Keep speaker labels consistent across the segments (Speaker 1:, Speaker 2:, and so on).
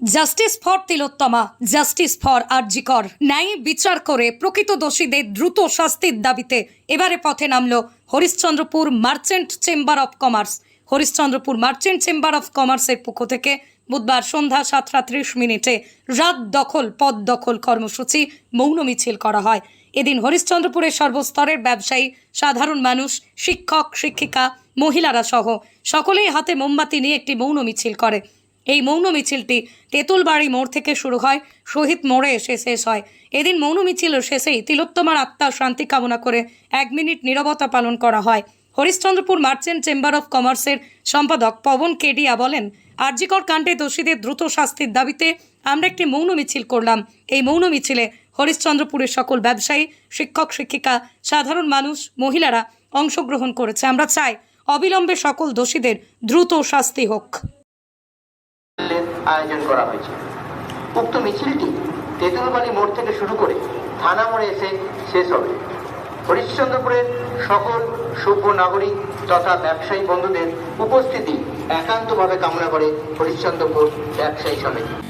Speaker 1: Justice for Tilottama justice for RG Kar ন্যায় বিচার করে প্রকৃত দোষীদের দ্রুত শাস্তির দাবিতে এবারে পথে নামল Harishchandrapur merchant chamber of commerce Harishchandrapur merchant chamber of কমার্সের পক্ষ থেকে বুধবার সন্ধ্যা সাতটা ত্রিশ মিনিটে রাত দখল পদ দখল কর্মসূচি মৌন মিছিল করা হয়। এদিন হরিশ্চন্দ্রপুরের সর্বস্তরের ব্যবসায়ী, সাধারণ মানুষ, শিক্ষক, শিক্ষিকা, মহিলারা সহ সকলেই হাতে মোমবাতি নিয়ে একটি মৌন মিছিল করে। এই মৌন মিছিলটি তেঁতুলবাড়ি মোড় থেকে শুরু হয়, শহীদ মোড়ে এসে শেষ হয়। এদিন মৌন মিছিল শেষেই তিলোত্তমার আত্মার শান্তি কামনা করে এক মিনিট নীরবতা পালন করা হয়। হরিশ্চন্দ্রপুর মার্চেন্ট চেম্বার অফ কমার্সের সম্পাদক পবন কেডিয়া বলেন, আরজিকর কাণ্ডে দোষীদের দ্রুত শাস্তির দাবিতে আমরা একটি মৌন মিছিল করলাম। এই মৌন মিছিলে হরিশ্চন্দ্রপুরের সকল ব্যবসায়ী, শিক্ষক, শিক্ষিকা, সাধারণ মানুষ, মহিলারা অংশগ্রহণ করেছে। আমরা চাই অবিলম্বে সকল দোষীদের দ্রুত শাস্তি হোক।
Speaker 2: আয়োজন করা হয়েছে। উক্ত মিছিলটি তেঁতুলবাড়ি মোড় থেকে শুরু করে থানা মোড়ে এসে শেষ হবে। হরিশ্চন্দ্রপুরের সকল সভ্য নাগরিক তথা ব্যবসায়ী বন্ধুদের উপস্থিতি একান্তভাবে কামনা করে হরিশ্চন্দ্রপুর ব্যবসায়ী সমিতি।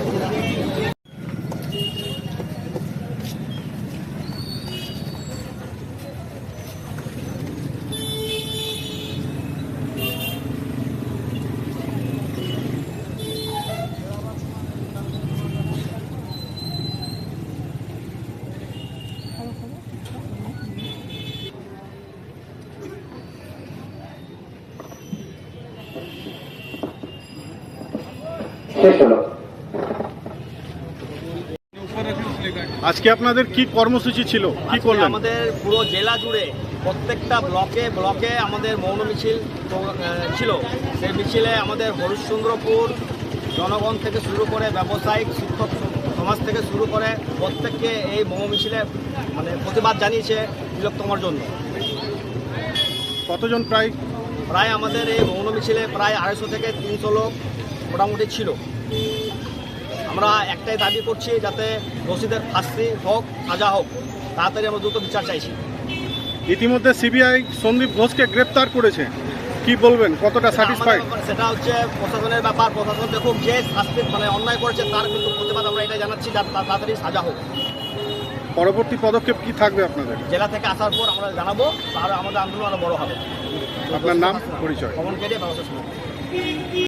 Speaker 2: Thank you. শেষ হলো।
Speaker 3: আজকে আপনাদের কি কর্মসূচি ছিল? কি করলেন?
Speaker 4: আমাদের পুরো জেলা জুড়ে প্রত্যেকটা ব্লকে ব্লকে আমাদের মৌন মিছিল ছিল। সেই মিছিলে আমাদের হরিশ্চন্দ্রপুর জনগণ থেকে শুরু করে ব্যবসায়িক শিক্ষক সমাজ থেকে শুরু করে প্রত্যেককে এই মৌন মিছিলে মানে প্রতিবাদ জানিয়েছে তিলোত্তমার জন্য।
Speaker 3: কতজন প্রায়?
Speaker 4: প্রায় আমাদের এই মৌন মিছিলে প্রায় আড়াইশো থেকে তিনশো লোক মোটামুটি ছিল। আমরা একটাই দাবি করছি যাতে দোষীদের ফাঁসি হোক সাজা হোক তাড়াতাড়ি আমরা দ্রুত বিচার চাইছি।
Speaker 3: ইতিমধ্যে সিবিআই সন্দীপ ঘোষকে গ্রেপ্তার করেছে। কি বলবেন? কতটা স্যাটিসফাইড
Speaker 4: সেটা হচ্ছে প্রশাসনের ব্যাপার। প্রশাসন দেখুক যে শাস্তি মানে অন্যায় করেছে তার কিন্তু প্রতিবাদ আমরা এটা জানাচ্ছি যাতে তাড়াতাড়ি সাজা হোক।
Speaker 3: পরবর্তী পদক্ষেপ কি থাকবে আপনাদের?
Speaker 4: জেলা থেকে আসার পর আমরা জানাব তাহলে আমাদের আন্দোলন আরও বড় হবে।
Speaker 3: আপনার নাম পরিচয়।
Speaker 4: কেটে ব্যবস্থা